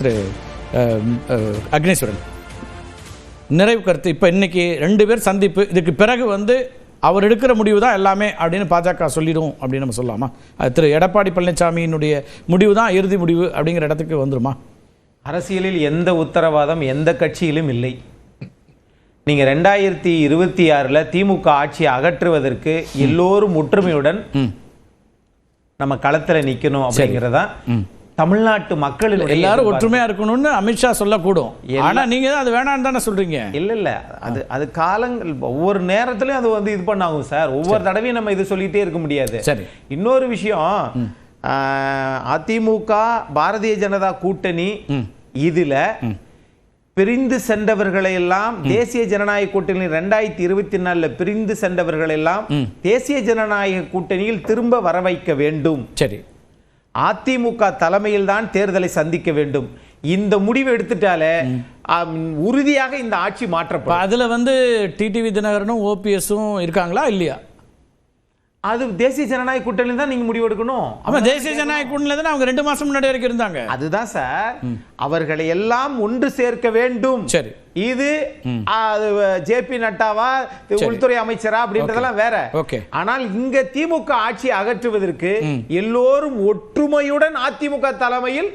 திரு அக்னேஸ்வரன். நிறைவு கருத்து. இப்போ இன்னைக்கு ரெண்டு பேர் சந்திப்பு. இதுக்கு பிறகு வந்து அவர் எடுக்கிற முடிவு தான் எல்லாமே அப்படின்னு பாஜக சொல்லிடும் அப்படின்னு நம்ம சொல்லலாமா? அது திரு எடப்பாடி பழனிசாமியினுடைய முடிவு தான் இறுதி முடிவு அப்படிங்கிற இடத்துக்கு வந்துருமா? அரசியலில் எந்த உத்தரவாதம் எந்த கட்சியிலும் இல்லை. நீங்க ரெண்டாயிரத்தி இருபத்தி ஆறுல திமுக ஆட்சியை அகற்றுவதற்கு எல்லோரும் ஒற்றுமையுடன் நம்ம களத்துல நிக்கணும் அப்படிங்கறதா தமிழ்நாட்டு மக்களின் எல்லாரும் ஒற்றுமையா இருக்கணும்னு அமித்ஷா சொல்லக்கூடும். ஆனா நீங்க தான் அது வேணாம்னு தானே சொல்றீங்க. இல்ல இல்ல அது அது காலங்கள் ஒவ்வொரு நேரத்திலயும் அது வந்து இது பண்ணாகும் சார். ஒவ்வொரு தடவையும் நம்ம இது சொல்லிட்டே இருக்க முடியாது. சரி. இன்னொரு விஷயம் அதிமுக பாரதிய ஜனதா கூட்டணி இதுல பிரிந்து சென்றவர்களை எல்லாம் தேசிய ஜனநாயக கூட்டணி ரெண்டாயிரத்தி இருபத்தி நாலுல பிரிந்து சென்றவர்களை எல்லாம் தேசிய ஜனநாயக கூட்டணியில் திரும்ப வர வைக்க வேண்டும். சரி. அதிமுக தலைமையில் தான் தேர்தலை சந்திக்க வேண்டும். இந்த முடிவு எடுத்துட்டாலே உறுதியாக இந்த ஆட்சி மாற்றப்படும். அதுல வந்து டிடிவி தினகரனும் ஓபிஎஸும் இருக்காங்களா இல்லையா? அது தேசிய ஜனநாயக கூட்டணியில் தான் நீங்க முடிவு எடுக்கணும். ஆமா தேசிய ஜனநாயக கூட்டணியில தானே அவங்க ரெண்டு மாசம் முன்னாடி வரைக்கும் இருந்தாங்க. அதுதான் சார். அவர்களை எல்லாம் ஒன்று சேர்க்க வேண்டும். சரி. இது ஜேபி நட்டாவா உள்துறை அமைச்சரா அப்படின்றதெல்லாம் வேற. ஆனால் இங்க திமுக ஆட்சி அகற்றுவதற்கு எல்லோரும் ஒற்றுமையுடன் அதிமுக தலைமையில்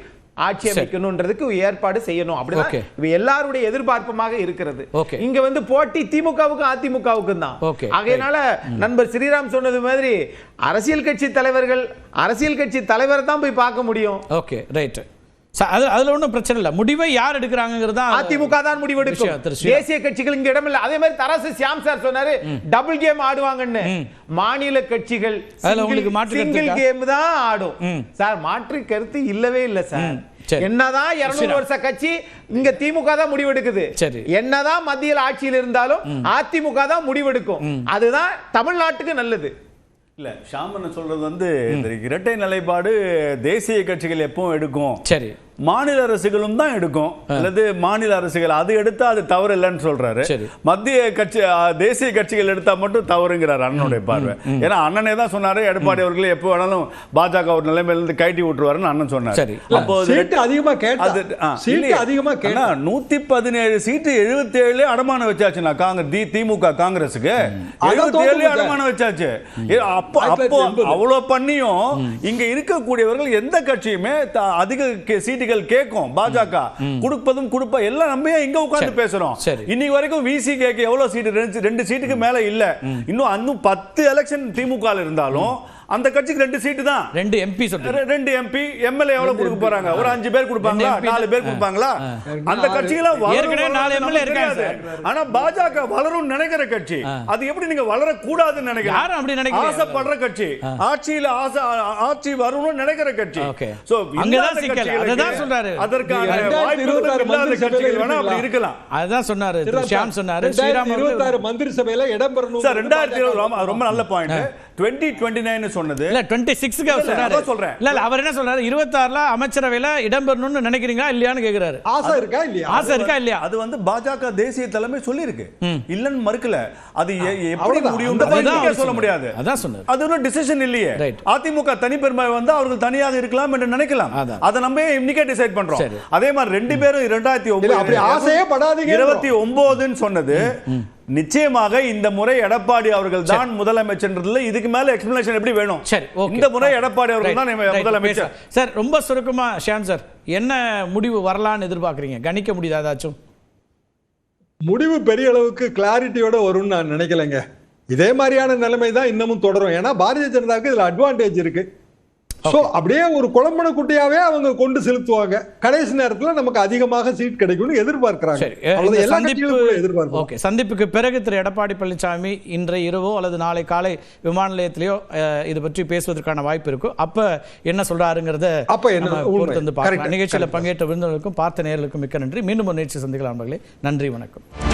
ஆட்சி அமைக்கணும்ன்றதுக்கு ஏற்பாடு செய்யணும். அப்படிதான். இவ எல்லாருடைய எதிர்பார்ப்புமாக இருக்கிறது. இங்க வந்து போட்டி திமுகவுக்கும் அதிமுகவுக்கும் தான். ஆகையினால நண்பர் ஸ்ரீராம் சொன்னது மாதிரி அரசியல் கட்சி தலைவர்கள் அரசியல் கட்சி தலைவரை தான் போய் பார்க்க முடியும். ஓகே ரைட் அது அதுல ஒன்றும் பிரச்சனை இல்லை. முடிவை யார் எடுக்கிறாங்கிறது தான் அதிமுக தான் திரு ஸ்ரீராம். தேசிய கட்சிகள் இங்க இடமில்ல. அதே மாதிரி தராசு சியாம் சார் சொன்னாரு டபுள் கேம் ஆடுவாங்கன்னு. மாநில கட்சிகள் அதுல உங்களுக்கு மாற்று சிங்கிள்? கேம் தான் ஆடும். சார் மாற்று கருத்து இல்லவே இல்ல சார். என்னதான் இருநூறு. வருஷ கட்சி இங்க திமுக தான் முடிவெடுக்குது சரி. என்னதான் மத்தியில் ஆட்சியில் இருந்தாலும் அதிமுக தான் முடிவெடுக்கும் அதுதான் தமிழ்நாட்டுக்கு நல்லது. இல்ல ஷாமன் சொல்றது வந்து இந்த இரட்டை நிலைப்பாடு தேசிய கட்சிகள் எப்பவும் எடுக்கும். சரி. மாநில அரசுகளும் தான் எடுக்கும் அல்லது மாநில அரசுகள் அது எடுத்தா அது தவறு இல்லைன்னு சொல்றாரு. மத்திய கட்சி தேசிய கட்சிகள் எடுத்தா மட்டும் தவறுங்கிறார் அண்ணனுடைய பார்வை ஏன்னா அண்ணனே தான் சொன்னாரு எடப்பாடி அவர்களே எப்போ வேணாலும் பாஜக ஒரு நிலைமையில இருந்து கழட்டி விட்டுருவாருன்னு அண்ணன் சொன்னார் சரி. அப்போ சீட்டு அதிகமா கேட்டா. சீட்டு இல்லையே. அதிகமா கேட்டா. நூத்தி பதினேழு சீட்டு எழுபத்தி ஏழு அடமானம் வச்சாச்சுண்ணா காங்கிரஸ் தி- திமுக காங்கிரஸுக்கு எழுபத்தி ஏழு அடமானம் வச்சாச்சு அப்போ அப்போ. அவ்வளவு பண்ணியும் இங்க இருக்கக்கூடியவர்கள் எந்த கட்சியுமே அதிக கே- சீட்டுகள் கேட்கும் பாஜக. கொடுப்பதும் கொடுப்ப எல்லாம் நம்ம இங்க உட்கார்ந்து. பேசுறோம். இன்னைக்கு வரைக்கும் விசி கேக்கு எவ்வளவு சீட்டு ரெண்டு ரெண்டு சீட்டுக்கு மேல இல்ல. இன்னும் இன்னும் பத்து எலெக்ஷன் திமுக இருந்தாலும் அந்த கட்சிக்கு ரெண்டு சீட்டு தான். ரெண்டு எம்பி ரெண்டு எம்பி எம்எல்ஏ எவ்வளவு கொடுக்க போறாங்க? ஒரு அஞ்சு பேர் கொடுப்பாங்களா? நாலு பேர் கொடுப்பாங்களா? அந்த கட்சிகள ஆனா பாஜக வளரும் நினைக்கிற கட்சி அது எப்படி நீங்க வளர கூடாதுன்னு நினைக்கிறீங்க. ஆசைப்படுற கட்சி ஆட்சியில ஆசை ஆட்சி வரணும்னு நினைக்கிற கட்சி. சோ அங்கதான் சிக்கல். அததான் சொல்றாரு. அதற்கான இருபத்தாறு இல்லாத கட்சிகள் வேணா அப்படி இருக்கலாம். அதுதான் சொன்னாரு. ஷியாம் சொன்னாரு. ஸ்ரீராம் இருபத்தாறு மந்திரி சபையில இடம் பெறணும் சார் ரெண்டாயிரத்தி இருபது ரொம்ப- ரொம்ப நல்ல பாயிண்ட் டுவெண்ட்டி டுவெண்ட்டி நைன் சொன்னது. இல்ல டுவெண்ட்டி சிக்ஸ்க்கு அவர் அதான் சொல்றேன். இல்ல இல்ல அவர் என்ன சொல்றாரு? இருபத்தாறுல அமைச்சரவையில இடம்பெறணும்னு நினைக்கிறீங்களா இல்லையான்னு கேக்குறாரு. ஆசை இருக்கா இல்லையா? ஆசை இருக்கா இல்லையா? அது வந்து பாஜக தேசிய தலைமை சொல்லியிருக்கு. இல்லன்னு மறுக்கல. அது எப்படி அவர் சொல்ல. முடியாது. அதான் சொன்னாரு. அது ஒன்றும் டிசிஷன் இல்லையே. அதிமுக தனிப்பெருமை வந்து அவர்கள் தனியாக இருக்கலாம் என்று நினைக்கலாம். அதை நம்ம இன்னைக்கே டிசைட் பண்றோம். அதே மாதிரி ரெண்டு பேரும் இரண்டாயிரத்தி இல்ல, அப்படி ஆசையே படாதீங்க இருபத்தி ஒன்பதுன்னு சொன்னது. நிச்சயமாக இந்த முறை எடப்பாடி அவர்கள் தான் முதலமைச்சர்ன்றதுல இதுக்கு மேல எக்ஸ்பிளனேஷன் எப்படி வேணும்? சரி இந்த முறை எடப்பாடி அவர்கள் தான் முதலமைச்சர். சார் ரொம்ப சுருக்கமா ஷியாம் சார் என்ன முடிவு வரலான்னு எதிர்பார்க்கறீங்க? கணிக்க முடியுதா ஏதாச்சும்? முடிவு பெரிய அளவுக்கு கிளாரிட்டியோட வரும்னு நான் நினைக்கலைங்க. இதே மாதிரியான நிலைமை தான் இன்னமும் தொடரும். ஏன்னா பாரதிய ஜனதாவுக்கு இதுல அட்வான்டேஜ் இருக்கு. சோ அப்படியே ஒரு குழம்பன குட்டியாவே அவங்க கொண்டு செலுத்துவாங்க. கடைசி நேரத்துல நமக்கு அதிகமாக சீட் கிடைக்கும்னு எதிர்பார்க்கறாங்க. ஓகே சந்திப்புக்கு பிறகு திரு எடப்பாடி பழனிசாமி இன்றைய இரவோ அல்லது நாளை காலை விமான நிலையத்திலேயோ இது பற்றி பேசுவதற்கான வாய்ப்பு இருக்கும் அப்ப என்ன சொல்றாருங்கிறத அப்ப என்ன வந்து பார்க்கலாம். நிகழ்ச்சியில. பங்கேற்ற விருந்தினருக்கும் பார்த்த நேயர்களுக்கும் மிக்க நன்றி. மீண்டும் ஒரு நிகழ்ச்சி சந்திக்கலாம் நண்பர்களே நன்றி வணக்கம்.